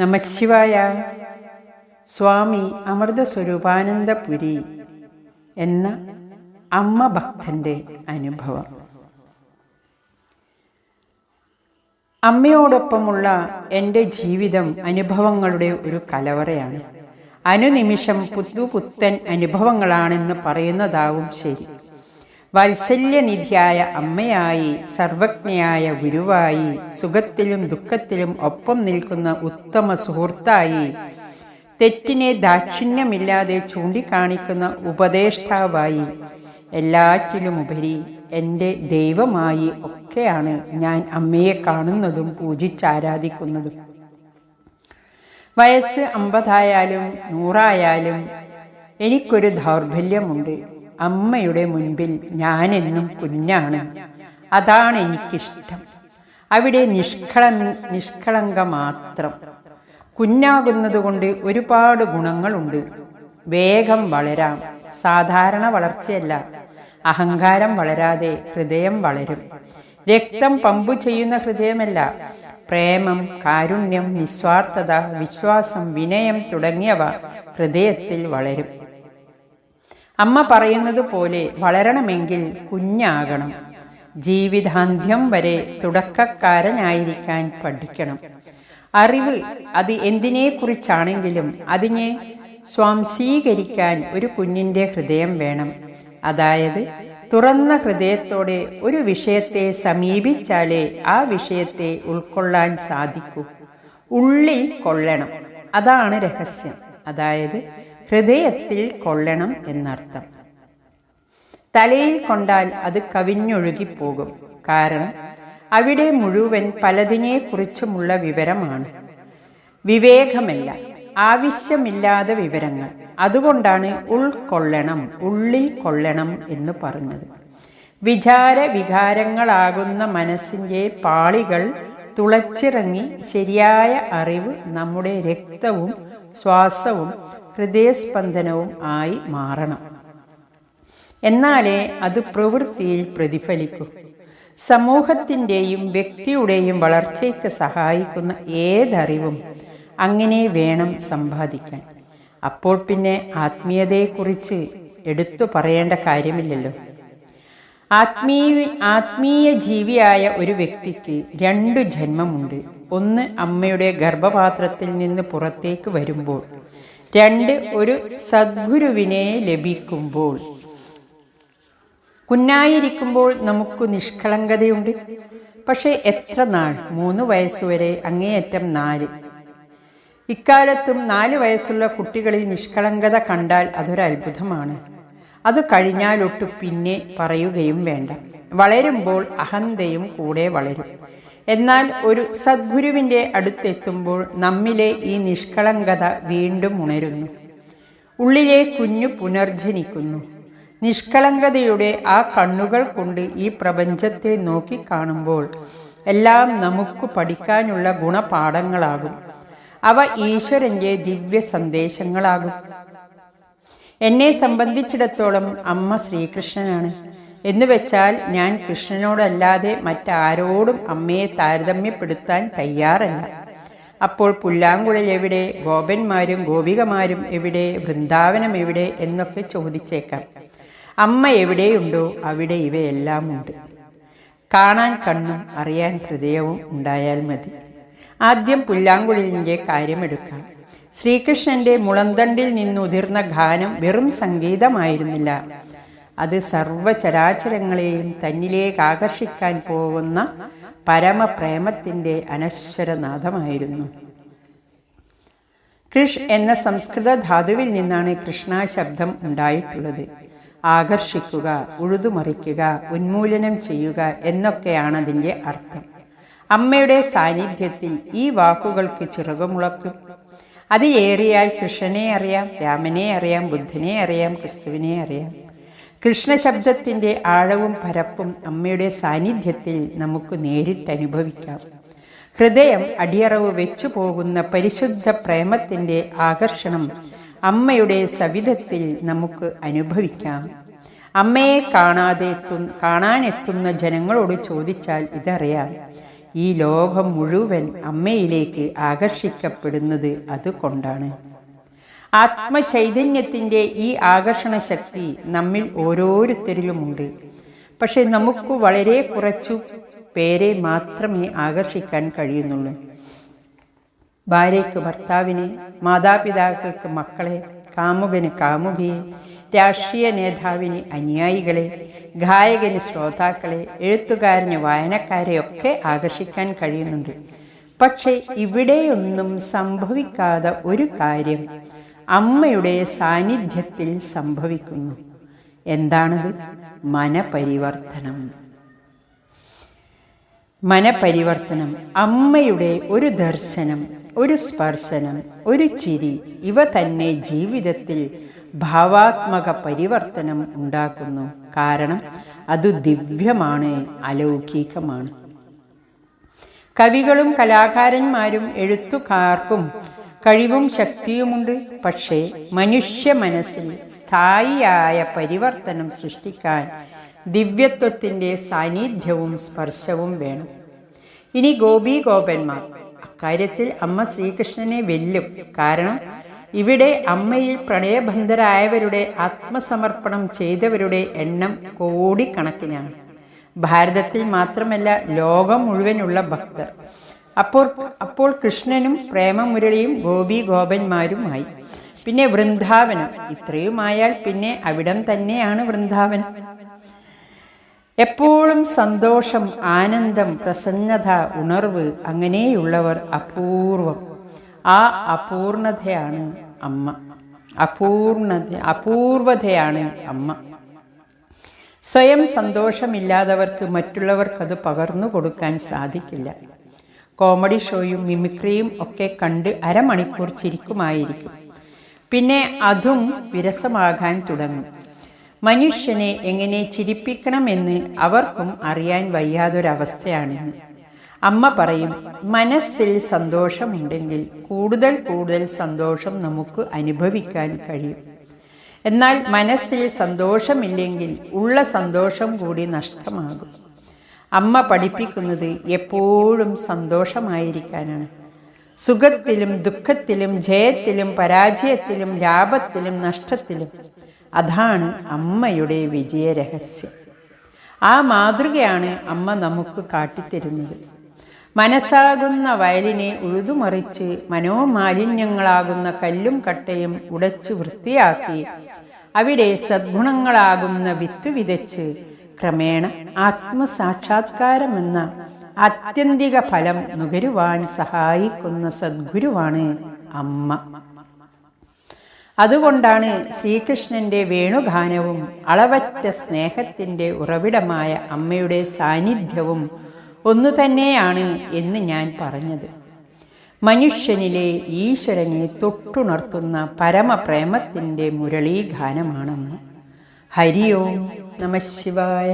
നമശിവായ. സ്വാമി അമൃത സ്വരൂപാനന്ദപുരി എന്ന അമ്മ ഭക്തന്റെ അനുഭവം. അമ്മയോടൊപ്പമുള്ള എന്റെ ജീവിതം അനുഭവങ്ങളുടെ ഒരു കലവറയാണ്. അനുനിമിഷം പുത്തുപുത്തൻ അനുഭവങ്ങളാണെന്ന് പറയുന്നതാവും ശരി. വാത്സല്യനിധിയായ അമ്മയായി സർവജ്ഞയായ ഗുരുവായി സുഖത്തിലും ദുഃഖത്തിലും ഒപ്പം നിൽക്കുന്ന ഉത്തമ സുഹൃത്തായി തെറ്റിനെ ദാക്ഷിണ്യമില്ലാതെ ചൂണ്ടിക്കാണിക്കുന്ന ഉപദേഷ്ടാവായി എല്ലാറ്റിലും ഉപരി എന്റെ ദൈവമായി ഒക്കെയാണ് ഞാൻ അമ്മയെ കാണുന്നതും പൂജിച്ചാരാധിക്കുന്നതും. വയസ്സ് അമ്പതായാലും നൂറായാലും എനിക്കൊരു ദൗർബല്യമുണ്ട്. അമ്മയുടെ മുൻപിൽ ഞാനെന്നും കുഞ്ഞാണ്. അതാണ് എനിക്കിഷ്ടം. അവിടെ നിഷ്കള നിഷ്കളങ്ക മാത്രം കുഞ്ഞാകുന്നതുകൊണ്ട് ഒരുപാട് ഗുണങ്ങളുണ്ട്. വേഗം വളരാം. സാധാരണ വളർച്ചയല്ല. അഹങ്കാരം വളരാതെ ഹൃദയം വളരും. രക്തം പമ്പു ചെയ്യുന്ന ഹൃദയമല്ല. പ്രേമം കാരുണ്യം നിസ്വാർത്ഥത വിശ്വാസം വിനയം തുടങ്ങിയവ ഹൃദയത്തിൽ വളരും. അമ്മ പറയുന്നത് പോലെ വളരണമെങ്കിൽ കുഞ്ഞാകണം. ജീവിതാന്ത്യം വരെ തുടക്കക്കാരനായിരിക്കാൻ പഠിക്കണം. അറിവ് അത് എന്തിനെക്കുറിച്ചാണെങ്കിലും അതിനെ സ്വാംശീകരിക്കാൻ ഒരു കുഞ്ഞിന്റെ ഹൃദയം വേണം. അതായത് തുറന്ന ഹൃദയത്തോടെ ഒരു വിഷയത്തെ സമീപിച്ചാലേ ആ വിഷയത്തെ ഉൾക്കൊള്ളാൻ സാധിക്കൂ. ഉള്ളിൽ കൊള്ളണം. അതാണ് രഹസ്യം. അതായത് ഹൃദയത്തിൽ കൊള്ളണം എന്നർത്ഥം. തലയിൽ കൊണ്ടാൽ അത് കവിഞ്ഞൊഴുകിപ്പോകും. കാരണം അവിടെ മുഴുവൻ പലതിനെക്കുറിച്ചുമുള്ള വിവരമാണ്. വിവേകമല്ല ആവശ്യമില്ലാതെ വിവരങ്ങൾ. അതുകൊണ്ടാണ് ഉൾക്കൊള്ളണം ഉള്ളിൽ കൊള്ളണം എന്ന് പറഞ്ഞത്. വിചാര വികാരങ്ങളാകുന്ന മനസ്സിന്റെ പാളികൾ തുളച്ചിറങ്ങി ശരിയായ അറിവ് നമ്മുടെ രക്തവും ശ്വാസവും ഹൃദയസ്പന്ദനവും ആയി മാറണം. എന്നാലേ അത് പ്രവൃത്തിയിൽ പ്രതിഫലിക്കൂ. സമൂഹത്തിന്റെയും വ്യക്തിയുടെയും വളർച്ചയ്ക്ക് സഹായിക്കുന്ന ഏതറിവും അങ്ങനെ വേണം സമ്പാദിക്കാൻ. അപ്പോൾ പിന്നെ ആത്മീയതയെക്കുറിച്ച് എടുത്തു പറയേണ്ട കാര്യമില്ലല്ലോ. ആത്മീയ ആത്മീയ ജീവിയായ ഒരു വ്യക്തിക്ക് രണ്ടു ജന്മമുണ്ട്. ഒന്ന് അമ്മയുടെ ഗർഭപാത്രത്തിൽ നിന്ന് പുറത്തേക്ക് വരുമ്പോൾ രണ്ട് ഒരു സദ്ഗുരുവിനെ ലഭിക്കുമ്പോൾ. കുന്നായിരിക്കുമ്പോൾ നമുക്ക് നിഷ്കളങ്കതയുണ്ട്. പക്ഷേ എത്ര നാൾ? മൂന്ന് വയസ്സുവരെ അങ്ങേയറ്റം നാല്. ഇക്കാലത്തും നാല് വയസ്സുള്ള കുട്ടികളിൽ നിഷ്കളങ്കത കണ്ടാൽ അതൊരത്ഭുതമാണ് അത് കഴിഞ്ഞാലൊട്ടു പിന്നെ പറയുകയും വേണ്ട. വളരുമ്പോൾ അഹന്തയും കൂടെ വളരും. എന്നാൽ ഒരു സദ്ഗുരുവിന്റെ അടുത്തെത്തുമ്പോൾ നമ്മിലെ ഈ നിഷ്കളങ്കത വീണ്ടും ഉണരുന്നു. ഉള്ളിലെ കുഞ്ഞു പുനർജനിക്കുന്നു. നിഷ്കളങ്കതയുടെ ആ കണ്ണുകൾ കൊണ്ട് ഈ പ്രപഞ്ചത്തെ നോക്കിക്കാണുമ്പോൾ എല്ലാം നമുക്ക് പഠിക്കാനുള്ള ഗുണപാഠങ്ങളാകും. അവ ഈശ്വരന്റെ ദിവ്യ സന്ദേശങ്ങളാകും. എന്നെ സംബന്ധിച്ചിടത്തോളം അമ്മ ശ്രീകൃഷ്ണനാണ്. എന്ന് വെച്ചാൽ ഞാൻ കൃഷ്ണനോടല്ലാതെ മറ്റാരോടും അമ്മയെ താരതമ്യപ്പെടുത്താൻ തയ്യാറല്ല. അപ്പോൾ പുല്ലാങ്കുഴൽ എവിടെ? ഗോപന്മാരും ഗോപികമാരും എവിടെ? വൃന്ദാവനം എവിടെ? എന്നൊക്കെ ചോദിച്ചേക്കാം. അമ്മ എവിടെയുണ്ടോ അവിടെ ഇവയെല്ലാം ഉണ്ട് കാണാൻ കണ്ണും അറിയാൻ ഹൃദയവും ഉണ്ടായാൽ മതി. ആദ്യം പുല്ലാങ്കുഴലിന്റെ കാര്യമെടുക്കാം. ശ്രീകൃഷ്ണന്റെ മുളന്തണ്ടിൽ നിന്നുതിർന്ന ഗാനം വെറും സംഗീതമായിരുന്നില്ല. അത് സർവചരാചരങ്ങളെയും തന്നിലേക്ക് ആകർഷിക്കാൻ പോകുന്ന പരമപ്രേമത്തിന്റെ അനശ്വരനാഥമായിരുന്നു. കൃഷ് എന്ന സംസ്കൃത ധാതുവിൽ നിന്നാണ് കൃഷ്ണ ശബ്ദം ഉണ്ടായിട്ടുള്ളത്. ആകർഷിക്കുക ഉഴുതുമറിക്കുക ഉന്മൂലനം ചെയ്യുക എന്നൊക്കെയാണ് അതിന്റെ അർത്ഥം. അമ്മയുടെ സാന്നിധ്യത്തിൽ ഈ വാക്കുകൾക്ക് ചിറകുമുളക്കും. അതിലേറിയാൽ കൃഷ്ണനെ അറിയാം രാമനെ അറിയാം ബുദ്ധനെ അറിയാം ക്രിസ്തുവിനെ അറിയാം. കൃഷ്ണശബ്ദത്തിന്റെ ആഴവും പരപ്പും അമ്മയുടെ സാന്നിധ്യത്തിൽ നമുക്ക് നേരിട്ട് അനുഭവിക്കാം ഹൃദയം അടിയറവ് വെച്ചു പോകുന്ന പരിശുദ്ധ പ്രേമത്തിന്റെ ആകർഷണം അമ്മയുടെ സവിധത്തിൽ നമുക്ക് അനുഭവിക്കാം. അമ്മയെ കാണാതെ എത്തു കാണാനെത്തുന്ന ജനങ്ങളോട് ചോദിച്ചാൽ ഇതറിയാം. ഈ ലോകം മുഴുവൻ അമ്മയിലേക്ക് ആകർഷിക്കപ്പെടുന്നത് അതുകൊണ്ടാണ്. ആത്മചൈതന്യത്തിന്റെ ഈ ആകർഷണ ശക്തി നമ്മിൽ ഓരോരുത്തരിലുമുണ്ട്. പക്ഷെ നമുക്ക് വളരെ കുറച്ചു പേരെ മാത്രമേ ആകർഷിക്കാൻ കഴിയുന്നുള്ളൂ. ഭാര്യയ്ക്ക് ഭർത്താവിനെ മാതാപിതാക്കൾക്ക് മക്കളെ കാമുകന് കാമുകിയെ രാഷ്ട്രീയ നേതാവിന് അനുയായികളെ ഗായകന് ശ്രോതാക്കളെ എഴുത്തുകാരന് വായനക്കാരെയൊക്കെ ആകർഷിക്കാൻ കഴിയുന്നുണ്ട്. പക്ഷേ ഇവിടെയൊന്നും സംഭവിക്കാത്ത ഒരു കാര്യം അമ്മയുടെ സാന്നിധ്യത്തിൽ സംഭവിക്കുന്നു. എന്താണത്? മനപരിവർത്തനം. മനപരിവർത്തനം അമ്മയുടെ ഒരു ദർശനം ഒരു സ്പർശനം ഒരു ചിരി ഇവ തന്നെ ജീവിതത്തിൽ ഭാവാത്മക പരിവർത്തനം ഉണ്ടാക്കുന്നു. കാരണം അത് ദിവ്യമാണ് അലൗകികമാണ്. കവികളും കലാകാരന്മാരും എഴുത്തുകാർക്കും കഴിവും ശക്തിയുമുണ്ട്. പക്ഷേ മനുഷ്യ മനസ്സിന് സ്ഥായിയായ പരിവർത്തനം സൃഷ്ടിക്കാൻ ദിവ്യത്വത്തിന്റെ സാന്നിധ്യവും സ്പർശവും വേണം. ഇനി ഗോപി ഗോപന്മാർ അക്കാര്യത്തിൽ അമ്മ ശ്രീകൃഷ്ണനെ വെല്ലും. കാരണം ഇവിടെ അമ്മയിൽ പ്രണയബന്ധരായവരുടെ ആത്മസമർപ്പണം ചെയ്തവരുടെ എണ്ണം കോടിക്കണക്കിനാണ്. ഭാരതത്തിൽ മാത്രമല്ല ലോകം മുഴുവനുള്ള ഭക്തർ. അപ്പോൾ അപ്പോൾ കൃഷ്ണനും പ്രേമമുരളിയും ഗോപി ഗോപന്മാരുമായി പിന്നെ വൃന്ദാവനം. ഇത്രയുമായാൽ പിന്നെ അവിടം തന്നെയാണ് വൃന്ദാവനം. എപ്പോഴും സന്തോഷം ആനന്ദം പ്രസന്നത ഉണർവ് അങ്ങനെയുള്ളവർ അപൂർവം. ആ അപൂർണതയാണ് അമ്മ. അപൂർണത അപൂർവതയാണ് അമ്മ. സ്വയം സന്തോഷമില്ലാത്തവർക്ക് മറ്റുള്ളവർക്കത് പകർന്നു കൊടുക്കാൻ സാധിക്കില്ല. കോമഡി ഷോയും മിമിക്രിയും ഒക്കെ കണ്ട് അരമണിക്കൂർ ചിരിക്കുമായിരിക്കും. പിന്നെ അതും വിരസമാകാൻ തുടങ്ങും. മനുഷ്യനെ എങ്ങനെ ചിരിപ്പിക്കണമെന്ന് അവർക്കും അറിയാൻ വയ്യാതൊരവസ്ഥയാണിന്ന്. അമ്മ പറയും മനസ്സിൽ സന്തോഷമുണ്ടെങ്കിൽ കൂടുതൽ കൂടുതൽ സന്തോഷം നമുക്ക് അനുഭവിക്കാൻ കഴിയും. എന്നാൽ മനസ്സിൽ സന്തോഷമില്ലെങ്കിൽ ഉള്ള സന്തോഷം കൂടി നഷ്ടമാകും. അമ്മ പഠിപ്പിക്കുന്നത് എപ്പോഴും സന്തോഷമായിരിക്കാനാണ്. സുഖത്തിലും ദുഃഖത്തിലും ജയത്തിലും പരാജയത്തിലും ലാഭത്തിലും നഷ്ടത്തിലും അതാണ് അമ്മയുടെ വിജയരഹസ്യം. ആ മാതൃകയാണ് അമ്മ നമുക്ക് കാട്ടിത്തരുന്നത്. മനസ്സാകുന്ന വയലിനെ ഉഴുതുമറിച്ച് മനോമാലിന്യങ്ങളാകുന്ന കല്ലും കട്ടയും ഉടച്ചു വൃത്തിയാക്കി അവിടെ സദ്ഗുണങ്ങളാകുന്ന വിത്ത് വിതച്ച് ക്രമേണ ആത്മസാക്ഷാത്കാരമെന്ന ആത്യന്തിക ഫലം നുകരുവാൻ സഹായിക്കുന്ന സദ്ഗുരുവാണ് അമ്മ. അതുകൊണ്ടാണ് ശ്രീകൃഷ്ണന്റെ വേണുഗാനവും അളവറ്റ സ്നേഹത്തിന്റെ ഉറവിടമായ അമ്മയുടെ സാന്നിധ്യവും ഒന്നു തന്നെയാണ് എന്ന് ഞാൻ പറഞ്ഞത്. മനുഷ്യനിലെ ഈശ്വരനെ തൊട്ടുണർത്തുന്ന പരമപ്രേമത്തിന്റെ മുരളീഗാനമാണമ്മ. ഹരി ഓം നമ ശിവായ.